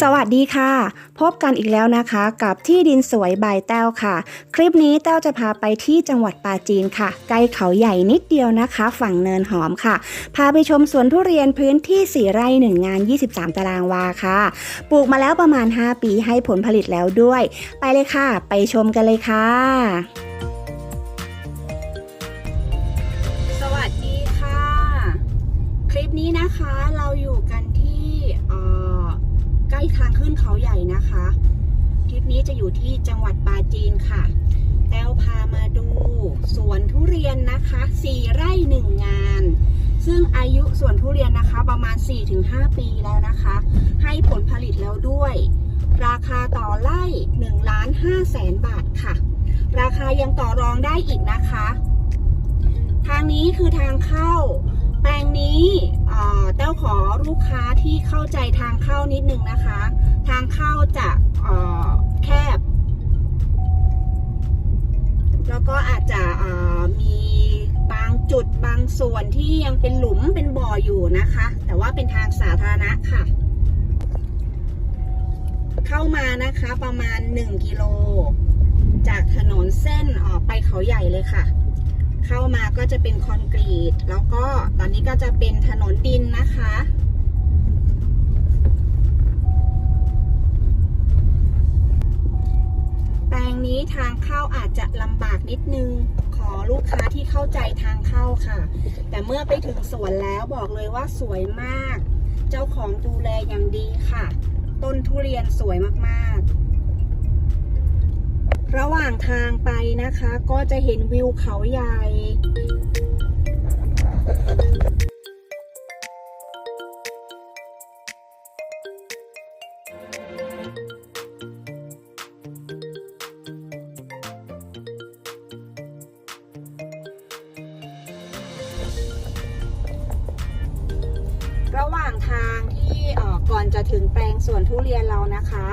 สวัสดีค่ะ พบกันอีกแล้วนะคะกับที่ดินสวยบายแต้วค่ะ คลิปนี้แต้วจะพาไปที่จังหวัดปาจีนค่ะใกล้เขาใหญ่นิดเดียวนะคะ ฝั่งเนินหอมค่ะ พาไปชมสวนทุเรียนพื้นที่ 4 ไร่ 1 งาน 23 ตารางวาค่ะ ปลูกมาแล้วประมาณ 5 ปีให้ผลผลิตแล้วด้วย ไปเลยค่ะ ไปชมกันเลยค่ะ ล้ทางขึ้นเขาใหญ่นะคะ คลิปนี้จะอยู่ที่จังหวัดปราจีนค่ะ แต้วพามาดูสวนทุเรียนนะคะ4ไร่1งาน ซึ่งอายุสวนทุเรียนนะคะประมาณ 4-5 ปีแล้วนะคะ ให้ผลผลิตแล้วด้วย ราคาต่อไร่1ล้าน5แสนบาทค่ะ ราคายังต่อรองได้อีกนะคะ ทางนี้คือทางเข้า แปลงนี้เอ่อแต้วขอลูกค้าที่เข้าใจทางเข้านิดนึงนะคะ ทางเข้าจะเอ่อแคบ แล้วก็อาจจะเอ่อมีบางจุดบางส่วนที่ยังเป็นหลุมเป็นบ่ออยู่นะคะ แต่ว่าเป็นทางสาธารณะค่ะ เข้ามานะคะประมาณ 1 กิโล จากถนนเส้นออกไปเขาใหญ่เลยค่ะ เข้ามาก็จะเป็นคอนกรีต แล้วก็ตอนนี้ก็จะเป็นถนนดินนะคะแปลงนี้ทางเข้าอาจจะลำบากนิดนึง ขอลูกค้าที่เข้าใจทางเข้าค่ะ แต่เมื่อไปถึงสวนแล้วบอกเลยว่าสวยมาก เจ้าของดูแลอย่างดีค่ะ ต้นทุเรียนสวยมากๆ ระหว่างทางไปนะคะ ก็จะเห็นวิวเขาใหญ่ ระหว่างทางที่ก่อนจะถึงแปลงสวนทุเรียนเรานะคะ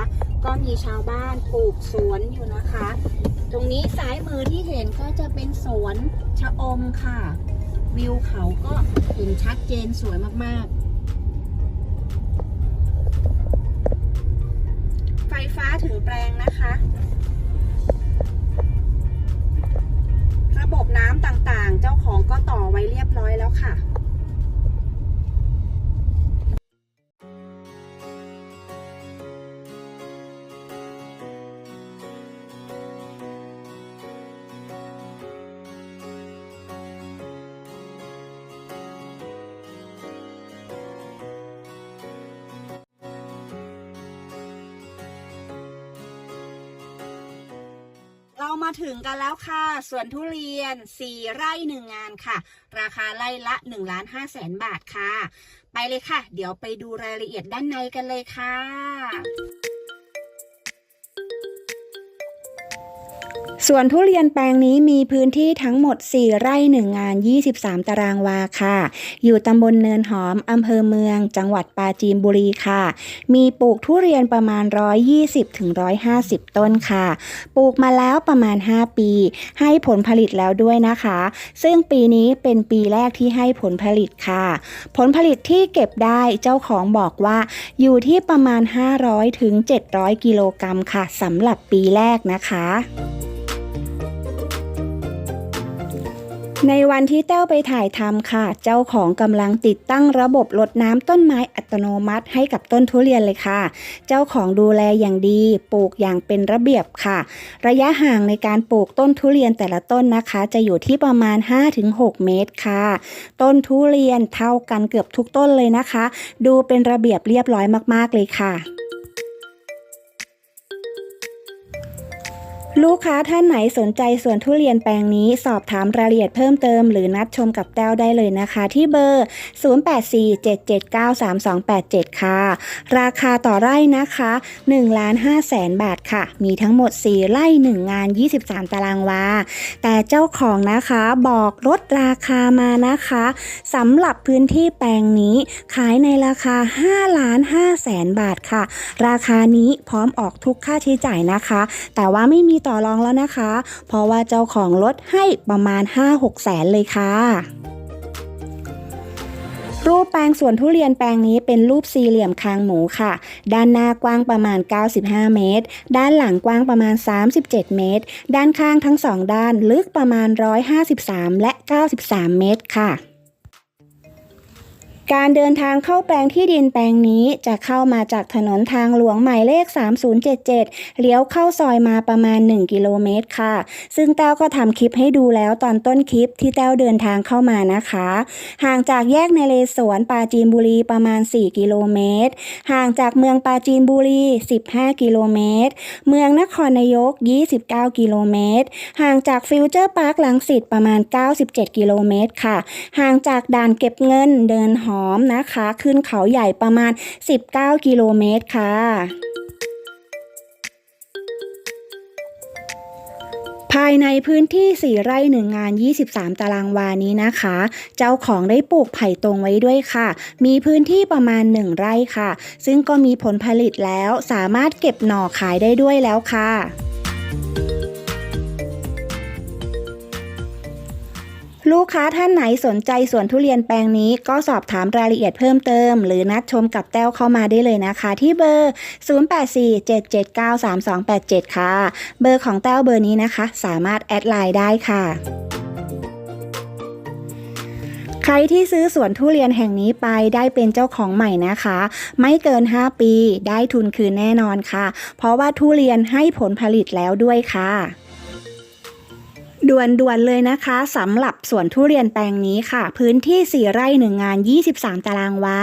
ก็มีชาวบ้านปลูกสวนอยู่นะคะ ตรงนี้ซ้ายมือที่เห็นก็จะเป็นสวนชะอมค่ะ วิวเขาก็เห็นชัดเจนสวยมากๆ ไฟฟ้าถึงแปลงนะคะ ระบบน้ำต่างๆ เจ้าของก็ต่อไว้เรียบร้อยแล้วค่ะ มาถึงกันแล้วค่ะ สวนทุเรียน 4 ไร่ 1 งานค่ะ ราคาไร่ละ1ล้าน5แสนบาทค่ะ ไปเลยค่ะ เดี๋ยวไปดูรายละเอียดด้านในกันเลยค่ะ สวนทุเรียนแปลงนี้มีพื้นที่ทั้งหมด 4 ไร่ 1 งาน 23 ตารางวาค่ะ อยู่ตำบลเนินหอม อำเภอเมือง จังหวัดปราจีนบุรีค่ะ มีปลูกทุเรียนประมาณ 120ถึง150 ต้นค่ะ ปลูกมาแล้วประมาณ 5 ปี ให้ผลผลิตแล้วด้วยนะคะ ซึ่งปีนี้เป็นปีแรกที่ให้ผลผลิตค่ะ ผลผลิตที่เก็บได้เจ้าของบอกว่า อยู่ที่ประมาณ 500ถึง700 กิโลกรัมค่ะสำหรับปีแรกนะคะ ในวันที่แต้วไปถ่ายทำค่ะ เจ้าของกำลังติดตั้งระบบรดน้ำต้นไม้อัตโนมัติให้กับต้นทุเรียนเลยค่ะ เจ้าของดูแลอย่างดีปลูกอย่างเป็นระเบียบค่ะ ระยะห่างในการปลูกต้นทุเรียนแต่ละต้นนะคะ จะอยู่ที่ประมาณ 5-6 เมตรค่ะ ต้นทุเรียนเท่ากันเกือบทุกต้นเลยนะคะ ดูเป็นระเบียบเรียบร้อยมากๆเลยค่ะ ลูกค้าท่านไหนสนใจสวนทุเรียนแปลงนี้สอบถามรายละเอียดเพิ่มเติมหรือนัดชมกับแต้วได้เลยนะคะ ที่เบอร์ 0847793287 ค่ะ ราคาต่อไร่นะคะ1ล้าน5แสนบาทค่ะ มีทั้งหมด 4 ไร่ 1 งาน 23 ตารางวา แต่เจ้าของนะคะบอกลดราคามานะคะสำหรับพื้นที่แปลงนี้ ขายในราคา5ล้าน5แสนบาทค่ะ ราคานี้พร้อมออกทุกค่าใช้จ่ายนะคะ แต่ว่าไม่มีต่อรองแล้วนะคะ เพราะว่าเจ้าของลดให้ประมาณ 5-6แสนเลยค่ะรูปแปลงสวนทุเรียนแปลงนี้เป็นรูปสี่เหลี่ยมคางหมูค่ะ ด้านหน้ากว้างประมาณ 95 เมตร ด้านหลังกว้างประมาณ 37 เมตร ด้านข้างทั้งสองด้านลึกประมาณ 153 และ 93 เมตรค่ะ การเดินทางเข้าแปลงที่ดินแปลงนี้จะเข้ามาจากถนนทางหลวงหมายเลข 3077 เลี้ยวเข้าซอยมาประมาณ 1 กิโลเมตรค่ะ ซึ่งแต้วก็ทำคลิปให้ดูแล้วตอนต้นคลิปที่แต้วเดินทางเข้ามานะคะ ห่างจากแยกในเลสวนปาจีนบุรีประมาณ 4 กิโลเมตร ห่างจากเมืองปาจีนบุรี 15 กิโลเมตร เมืองนครนายก 29 กิโลเมตร ห่างจากฟิวเจอร์พาร์คลังสิตประมาณ 97 กิโลเมตรค่ะ ห่างจากด่านเก็บเงินเดินหอมนะคะ ขึ้นเขาใหญ่ประมาณ 19 กิโลเมตรค่ะภายในพื้นที่ 4 ไร่หนึ่งงาน 23 ตารางวานี้นะคะ เจ้าของได้ปลูกไผ่ตรงไว้ด้วยค่ะ มีพื้นที่ประมาณ 1 ไร่ค่ะ ซึ่งก็มีผลผลิตแล้วสามารถเก็บหน่อขายได้ด้วยแล้วค่ะ ลูกค้าท่านไหนสนใจสวนทุเรียนแปลงนี้ก็สอบถามรายละเอียดเพิ่มเติม หรือนัดชมกับแต้วเข้ามาได้เลยนะคะ ที่เบอร์ 0847793287 ค่ะ เบอร์ของแต้วเบอร์นี้นะคะ สามารถแอดไลน์ได้ค่ะใครที่ซื้อสวนทุเรียนแห่งนี้ไปได้เป็นเจ้าของใหม่นะคะ ไม่เกิน 5 ปีได้ทุนคืนแน่นอนค่ะ เพราะว่าทุเรียนให้ผลผลิตแล้วด้วยค่ะ ด่วนๆเลยนะคะสำหรับสวนทุเรียนแปลงนี้ค่ะ พื้นที่ 4 ไร่หนึ่งงาน 23 ตารางวา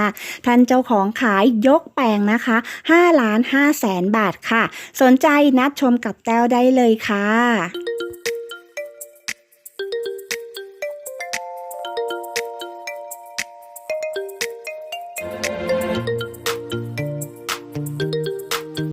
ท่านเจ้าของขายยกแปลงนะคะ5ล้าน5แสนบาทค่ะ สนใจนัดชมกับแต้วได้เลยค่ะ